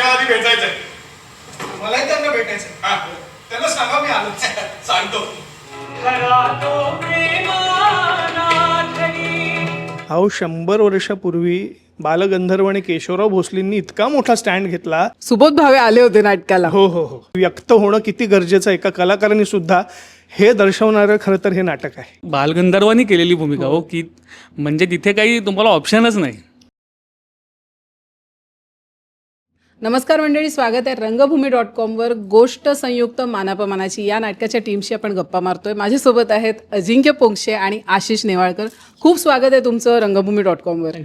आपल्याला आधी भेटायचंय. मलाही त्यांना भेटायचं हा, त्यांना सांगा मी आलो. सांगतो. अहो शंभर वर्षापूर्वी बालगंधर्व आणि केशवराव भोसलेंनी इतका मोठा स्टँड घेतला. सुबोध भावे आले होते नाटकाला. हो हो हो. व्यक्त होणं किती गरजेचं आहे? एका कलाकारांनी सुद्धा हे दर्शवणारं खरं तर हे नाटक आहे. बालगंधर्वांनी केलेली भूमिका हो की म्हणजे तिथे काही तुम्हाला ऑप्शनच नाही. नमस्कार मंडळी स्वागत आहे रंगभूमी डॉट कॉमवर गोष्ट संयुक्त मानापमानाची. या नाटकाच्या टीमशी आपण गप्पा मारतोय. माझ्यासोबत आहेत अजिंक्य पोंक्षे आणि आशिष नेवाळकर. खूप स्वागत आहे तुमचं रंगभूमी डॉट कॉमवर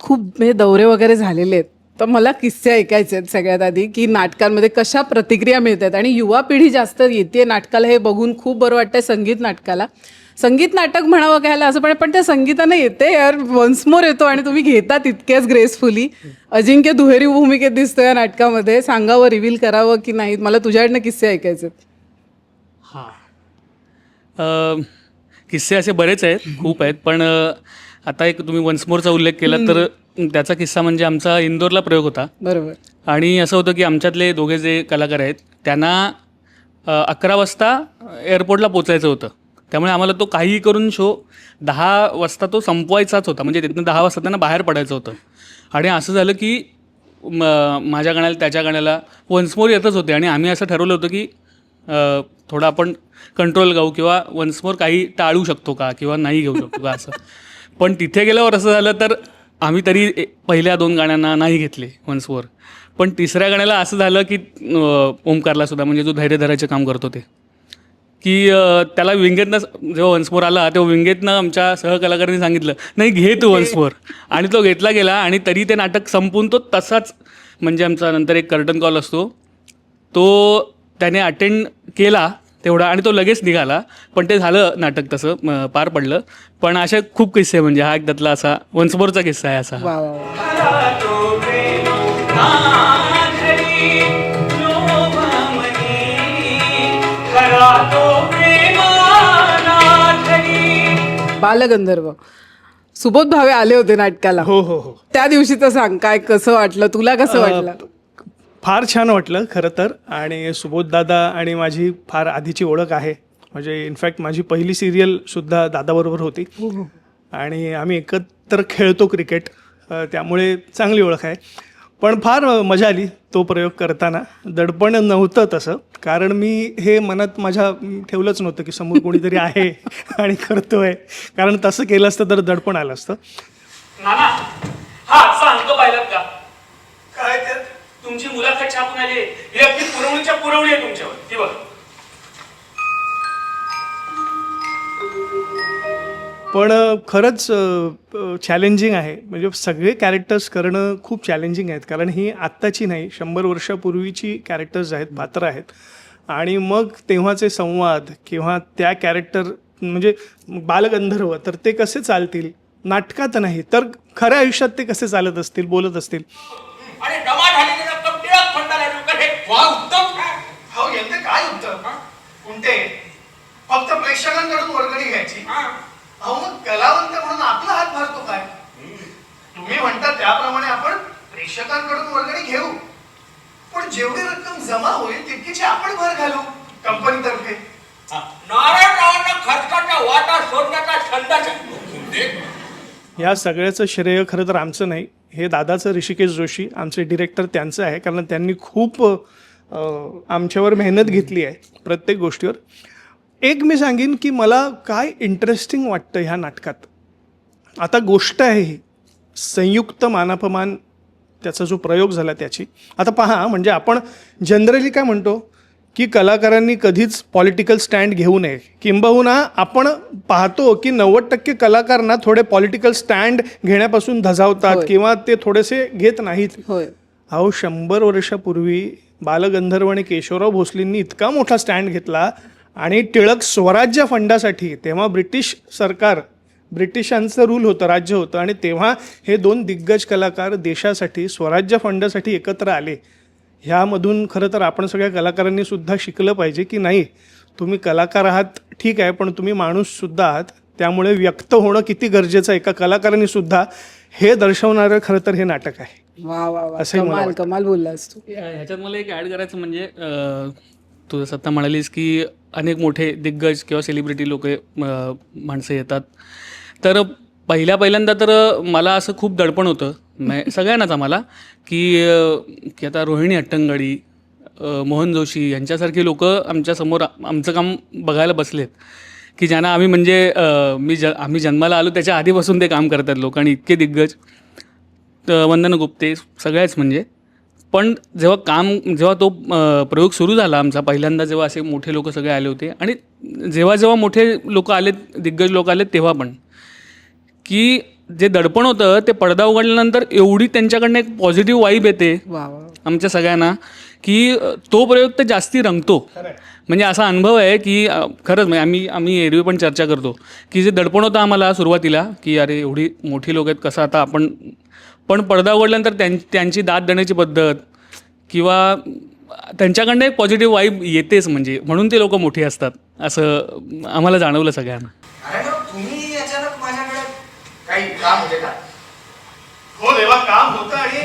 खूप म्हणजे दौरे वगैरे झालेले आहेत. तर मला किस्से ऐकायचे आहेत सगळ्यात आधी की नाटकांमध्ये कशा प्रतिक्रिया मिळतात आणि युवा पिढी जास्त येते नाटकाला हे बघून खूप बरं वाटतंय संगीत नाटकाला. संगीत नाटक म्हणावं घ्यायला असं पण पण त्या संगीतानं येते यार. वन्स मोर येतो आणि तुम्ही घेता तितकेच ग्रेसफुली अजिंक्य दुहेरी भूमिकेत दिसतो या नाटकामध्ये. सांगावं रिव्हील करावं की नाही? मला तुझ्याकडनं किस्से ऐकायचे आहेत. अ, किस्से असे बरेच आहेत खूप आहेत पण आता एक तुम्ही वन्समोरचा उल्लेख केला तर त्याचा किस्सा म्हणजे आमचा इंदोरला प्रयोग होता. बरोबर. आणि असं होतं की आमच्यातले दोघे जे कलाकार आहेत त्यांना अकरा वाजता एअरपोर्टला पोचायचं होतं. त्यामुळे आम्हाला तो काहीही करून शो दहा वाजता तो संपवायचाच होता. म्हणजे तिथनं दहा वाजता त्यांना बाहेर पडायचं होतं. आणि असं झालं की म, माझ्या गाण्याला त्याच्या गाण्याला वन्समोर येतच होते. आणि आम्ही असं ठरवलं होतं की थोडं आपण कंट्रोल गाऊ किंवा वन्समोर काही टाळू शकतो का किंवा नाही घेऊ शकतो का असं. पण तिथे गेल्यावर असं झालं तर आम्ही तरी ए- पहिल्या दोन गाण्यांना नाही घेतले वन्समोर पण तिसऱ्या गाण्याला असं झालं की ओमकारला सुद्धा म्हणजे जो धैर्य धरायचं काम करतो ते. की त्याला विंगेतनं जेव्हा वन्समोर आला तेव्हा विंगेतनं आमच्या सहकलाकारांनी सांगितलं नाही घे तू वन्समोर आणि तो घेतला गेला आणि तरी ते नाटक संपून तो तसाच म्हणजे आमचा नंतर एक कर्टन कॉल असतो. तो त्याने अटेंड केला तेवढा आणि तो लगेच निघाला. पण ते झालं नाटक तसं पार पडलं. पण असे खूप किस्से म्हणजे हा एक त्यातला असा वन्समोरचा किस्सा आहे असा. बालगंधर्व. सुबोध भावे आले होते नाटकाला. हो हो हो. त्या दिवशीचं सांग काय कसं वाटलं? तुला कसं वाटलं? फार छान वाटलं खरं तर. आणि सुबोध दादा आणि माझी फार आधीची ओळख आहे. म्हणजे इनफॅक्ट माझी पहिली सिरियल सुद्धा दादाबरोबर होती. आणि आम्ही एकत्र खेळतो क्रिकेट त्यामुळे चांगली ओळख आहे. पण फार मजा आली तो प्रयोग करताना. दडपण नव्हतं तसं. कारण मी हे मनात माझ्या ठेवलंच नव्हतं की समोर कोणीतरी आहे आणि करतोय. कारण तसं केलं असतं तर दडपण आलं असतं. नाना हा आजचा अंक पाहिलात का? काय ते तुमची मुलाखत छापून आली ही अगदी पुरवणीच्या पुरवणी आहे तुमच्यावर. ती बघ. पण खरंच चॅलेंजिंग आहे. म्हणजे सगळे कॅरेक्टर्स करणं खूप चॅलेंजिंग आहेत. कारण ही आत्ताची नाही शंभर वर्षापूर्वीची कॅरेक्टर्स आहेत पात्र आहेत. आणि मग तेव्हाचे संवाद किंवा त्या कॅरेक्टर म्हणजे बालगंधर्व तर ते कसे चालतील? नाटकात नाही तर खऱ्या आयुष्यात ते कसे चालत असतील बोलत असतील? फक्त प्रेक्षकांकडून वर्गणी घ्यायची. अहो मग कलावंत म्हणून आपला हात भरतो काय? तुम्ही म्हणता त्याप्रमाणे आपण प्रेक्षकांकडून वर्गणी घेऊ. पण जेवढी रक्कम जमा होईल तितकीची आपण भर घालू कंपनीतर्फे. नारायणरावांना खर्चाचा वाटा शोधण्याचा छंदच आहे या सगळ्याचं श्रेय खरं तर आमचं नाही. हे दादाचं ऋषिकेश जोशी आमचे डिरेक्टर त्यांचं आहे कारण त्यांनी खूप आमच्यावर मेहनत घेतली आहे प्रत्येक गोष्टीवर. एक मी सांगेन की मला काय इंटरेस्टिंग वाटतं ह्या नाटकात. आता गोष्ट आहे ही. संयुक्त मानापमान त्याचा जो प्रयोग झाला त्याची. आता पहा म्हणजे आपण जनरली काय म्हणतो? की कलाकारांनी कधीच पॉलिटिकल स्टँड घेऊ नये. किंबहुना आपण पाहतो की नव्वद टक्के कलाकारांना थोडे पॉलिटिकल स्टँड घेण्यापासून धजावतात. किंवा ते थोडेसे घेत नाहीत. अहो शंभर वर्षापूर्वी बालगंधर्व आणि केशवराव भोसलेंनी इतका मोठा स्टँड घेतला आणि टिळक स्वराज्य फंडासाठी तेव्हा ब्रिटिश सरकार ब्रिटिशांचं रूल होतं राज्य होतं आणि तेव्हा हे दोन दिग्गज कलाकार देशासाठी स्वराज्य फंडासाठी एकत्र आले. ह्यामधून खरं तर आपण सगळ्या कलाकारांनी सुद्धा शिकलं पाहिजे की नाही? तुम्ही कलाकार आहात ठीक आहे पण तुम्ही माणूससुद्धा आहात. त्यामुळे व्यक्त होणं किती गरजेचं आहे एका कलाकारांनी सुद्धा? हे दर्शवणारं खरं तर हे नाटक आहे. वा वा कमाल. कमाल बोललास तू. या- ह्याच्यात मला एक ॲड करायचं म्हणजे तू जसं आता म्हणालीस की अनेक मोठे दिग्गज किंवा सेलिब्रिटी लोक माणसं येतात. तर पहिल्या पहिल्यांदा तर मला असं खूप दडपण होतं. म्हणजे सगळ्यांनाच आम्हाला की की आता रोहिणी हट्टंगडी अं, मोहन जोशी यांच्यासारखी लोक आमच्यासमोर आमचं काम बघायला बसलेत. की ज्यांना आम्ही म्हणजे मी ज आम्ही जन्माला आलो त्याच्या आधीपासून ते काम करतात लोक आणि इतके दिग्गज. तर वंदना गुप्ते सगळ्याच म्हणजे. पण जेव्हा काम जेव्हा तो प्रयोग सुरू झाला आमचा पहिल्यांदा जेव्हा असे मोठे लोक सगळे आले होते आणि जेव्हा जेव्हा मोठे लोक आलेत दिग्गज लोक आलेत तेव्हा पण. की जे दडपण होतं ते पडदा उघडल्यानंतर एवढी त्यांच्याकडनं एक पॉझिटिव्ह वाईब येते आमच्या सगळ्यांना की तो प्रयोग तर जास्ती रंगतो. म्हणजे असा अनुभव आहे की खरंच म्हणजे आम्ही आम्ही एरवी पण चर्चा करतो की जे दडपण होतं आम्हाला सुरुवातीला की अरे एवढी मोठी लोक आहेत कसं आता आपण पण पडदा उघडल्यानंतर त्यां त्यांची दाद देण्याची पद्धत किंवा त्यांच्याकडनं एक पॉझिटिव्ह वाईब येतेच म्हणजे. म्हणून ते लोक मोठी असतात असं आम्हाला जाणवलं सगळ्यांना. अरे मग तुम्ही अचानक माझ्याकडे काही काम होते का? हो देवा काम होतं आणि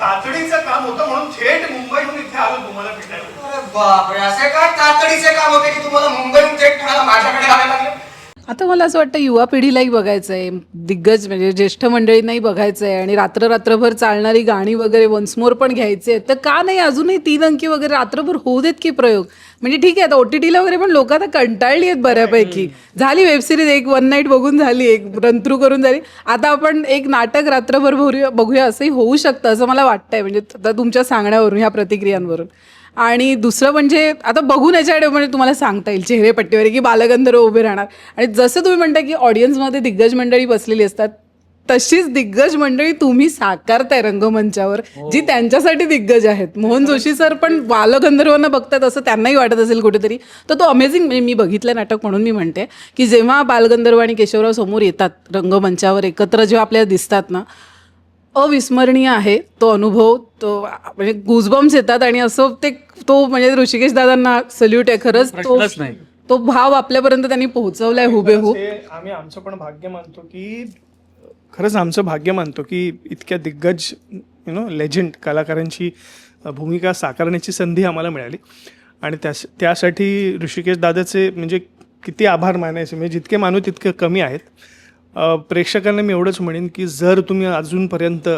तातडीचं काम होतं म्हणून थेट मुंबईहून इथे आलो तुम्हाला भेटायला. अरे बापरे असे काय तातडीचे काम होते की तुम्हाला मुंबईहून थेट पुण्याला माझ्याकडे यावे लागले? आता मला असं वाटतं युवा पिढीलाही बघायचं आहे दिग्गज म्हणजे ज्येष्ठ मंडळींनाही बघायचं आहे आणि रात्र रात्रभर चालणारी गाणी वगैरे वन्स मोर पण घ्यायची आहेत. तर का नाही अजूनही तीन अंकी वगैरे रात्रभर होऊ देत की प्रयोग? म्हणजे ठीक आहे आता ओ टी टीला वगैरे पण लोक आता कंटाळली आहेत बऱ्यापैकी. झाली वेबसिरीज एक वन नाईट बघून झाली एक रनथ्रू करून झाली. आता आपण एक नाटक रात्रभर भरूया बघूया असंही होऊ शकतं असं मला वाटतंय. म्हणजे आता तुमच्या सांगण्यावरून ह्या प्रतिक्रियांवरून. आणि दुसरं म्हणजे आता बघून याच्याकडे म्हणजे तुम्हाला सांगता येईल चेहरेपट्टीवर की बालगंधर्व उभे राहणार. आणि जसं तुम्ही म्हणता की ऑडियन्समध्ये दिग्गज मंडळी बसलेली असतात तशीच दिग्गज मंडळी तुम्ही साकारताय रंगमंचावर जी त्यांच्यासाठी दिग्गज आहेत. मोहन जोशी सर पण बालगंधर्वांना बघतात असं त्यांनाही वाटत असेल कुठेतरी. तर तो अमेझिंग म्हणजे मी बघितलं नाटक म्हणून मी म्हणते की जेव्हा बालगंधर्व आणि केशवराव समोर येतात रंगमंचावर एकत्र जेव्हा आपल्याला दिसतात ना अविस्मरणीय आहे तो अनुभव तो म्हणजे गुजबम्स येतात आणि असं ते तो म्हणजे ऋषिकेश दादांना सल्यूट आहे खरंच. तो प्रश्नच नाही. तो भाव आपल्यापर्यंत त्यांनी पोहोचवलाय हुबेहूब. हे आम्ही आमचं पण भाग्य मानतो की खरंच आमचं भाग्य मानतो की इतक्या दिग्गज यु नो लेजंड कलाकारांची अ, भूमिका साकारण्याची संधी आम्हाला मिळाली. आणि त्यास त्यासाठी ऋषिकेश दादाचे म्हणजे किती आभार मानायचे म्हणजे जितके मानू तितके कमी आहेत. प्रेक्षकांना मी एवढंच म्हणेन की जर तुम्ही अजूनपर्यंत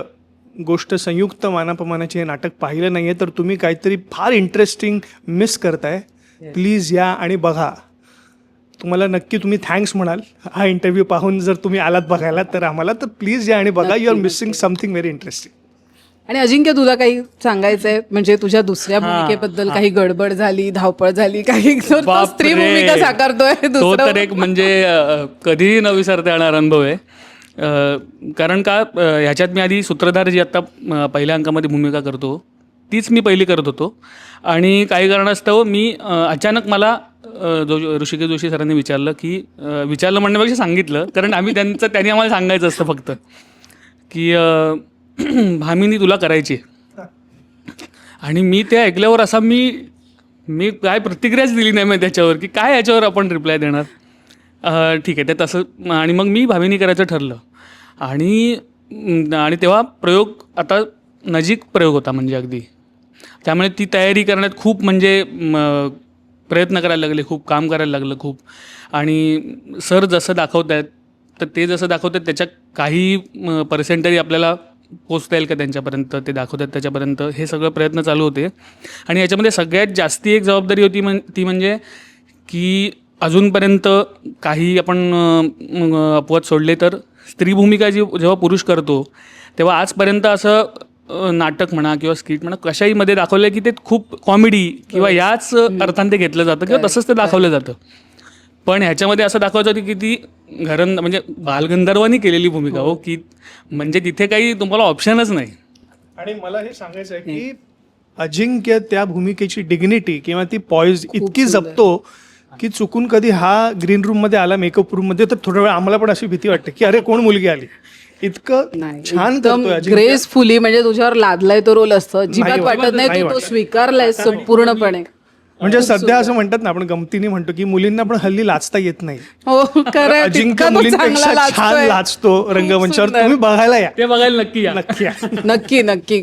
गोष्ट संयुक्त मानापमानाचे हे नाटक पाहिलं नाही आहे तर तुम्ही काहीतरी फार इंटरेस्टिंग मिस करताय. प्लीज या आणि बघा. तुम्हाला नक्की तुम्ही थँक्स म्हणाल. हा इंटरव्ह्यू पाहून जर तुम्ही आलात बघायला तर आम्हाला तर प्लीज या आणि बघा. You are missing something very interesting आणि अजिंक्य तुला काही सांगायचंय? म्हणजे तुझ्या दुसऱ्या भूमिकेबद्दल काही गडबड झाली धावपळ झाली काही स्त्री. भूमिका साकारतोय तो दुसरं तर एक म्हणजे कधीही न विसरता येणार अनुभव आहे. कारण का ह्याच्यात मी आधी सूत्रधार जी आत्ता अ, पहिल्या अंकामध्ये भूमिका करतो तीच मी पहिली करत होतो. आणि काही कारणास्तव मी अचानक मला जो ऋषिकेश जोशी सरांनी विचारलं की विचारलं म्हणण्यापेक्षा सांगितलं कारण आम्ही त्यांचं त्यांनी आम्हाला सांगायचं असतं फक्त. की भामिनी तुला करायची आहे. आणि मी ते ऐकल्यावर असा मी मी काय प्रतिक्रियाच दिली नाही मग त्याच्यावर की काय याच्यावर आपण रिप्लाय देणार. ठीक आहे ते तसं आणि मग मी भामिनी करायचं ठरलं. आणि आणि तेव्हा प्रयोग आता नजीक प्रयोग होता म्हणजे अगदी. त्यामुळे ती तयारी करण्यात खूप म्हणजे प्रयत्न करायला लागले खूप काम करायला लागलं खूप. आणि सर जसं दाखवत आहेत तर ते जसं दाखवत आहेत त्याच्या काही पर्सेंटरी आपल्याला पोचता येईल का त्यांच्यापर्यंत ते दाखवत आहेत त्याच्यापर्यंत हे सगळं प्रयत्न चालू होते. आणि याच्यामध्ये सगळ्यात जास्ती एक जबाबदारी होती म्हण ती म्हणजे की अजूनपर्यंत काही आपण अपवाद सोडले तर स्त्री भूमिका जी जेव्हा पुरुष करतो तेव्हा आजपर्यंत असं नाटक म्हणा किंवा स्किट म्हणा कशाहीमध्ये दाखवलं की ते खूप कॉमेडी किंवा याच अर्थाने ते घेतलं जातं किंवा तसंच ते दाखवलं जातं. पण ह्याच्यामध्ये असं दाखवायचं होतं की ती घरं म्हणजे बालगंधर्वांनी केलेली भूमिका हो की म्हणजे तिथे काही तुम्हाला ऑप्शनच नाही. आणि मला हे सांगायचं आहे की अजिंक्य त्या भूमिकेची डिग्निटी किंवा ती पॉइज इतकी जपतो की चुकून कधी हा ग्रीन रूममध्ये आला मेकअप रूममध्ये तर थोड्या वेळ आम्हाला पण अशी भीती वाटते की अरे कोण मुलगी आली? इतकं छान ग्रेसफुली म्हणजे तुझ्यावर लादलाय तो रोल असतं. नाही वाटत नाही तू तो. स्वीकारलाय पूर्णपणे म्हणजे सध्या असं म्हणतात ना आपण गमतीने म्हणतो की मुलींना पण हल्ली लाचता येत नाही. हो खरं अजिंक्य मुलींपेक्षा छान लाचतो रंगमंचावर. तुम्ही बघायला या. ते बघायला नक्की या. नक्की या. नक्की नक्की.